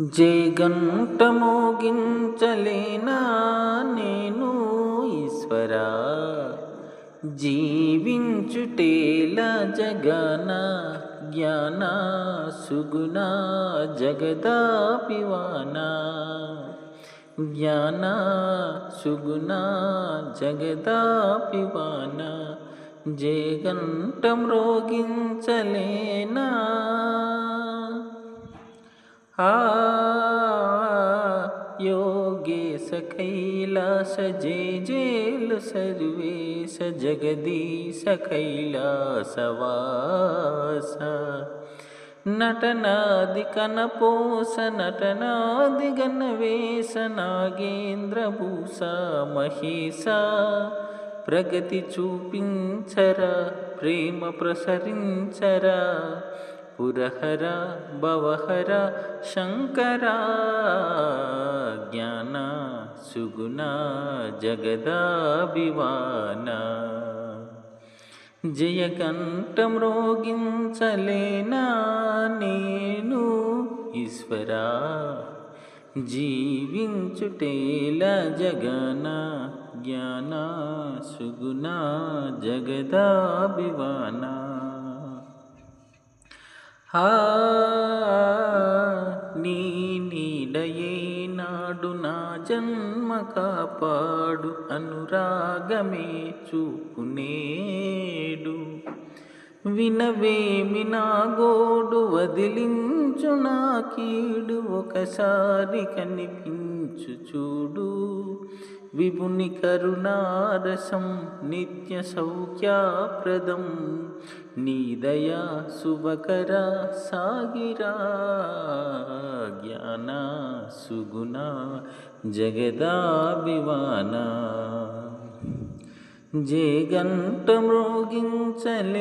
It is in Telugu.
జయగంట మోగించలేనా నేను ఈశ్వరా? జీవించుటేలా జగన జ్ఞాన సుగుణ జగదాపివానా? జ్ఞాన సుగుణ జగదాపివానా? జగదాపివాన గంట రోగించలేనా? आ योगे जे जेल सर्वेश जगदीश कैलासवास नटनादिकनपोष नटनादिगणवेश नागेन्द्रभूषा महेशा प्रगति चूपिञ्चरा प्रेम प्रसरिञ्चरा చూపించరా ప్రేమ ప్రసరించరా పురహర భవహర శంకర జ్ఞాన సుగుణ జగదాభివాన జయకంఠం రోగించలేనా నేను ఈశ్వరా జీవించుటేల జగన జ్ఞాన సుగుణ జగదాభివాన ఆ నీ నీడయే నాడు నా జన్మ కాపాడు అనురాగమే చూపునేడు వినవేమి నా గోడు వదిలించు నా కీడు ఒకసారి కనిపించు చూడు. విభుని కరుణారసం నిత్య సౌఖ్యాప్రదం. నీదయా శుభకర సాగిరా. జ్ఞాన సుగుణ జగదాభివాన జే గంట మృగించలే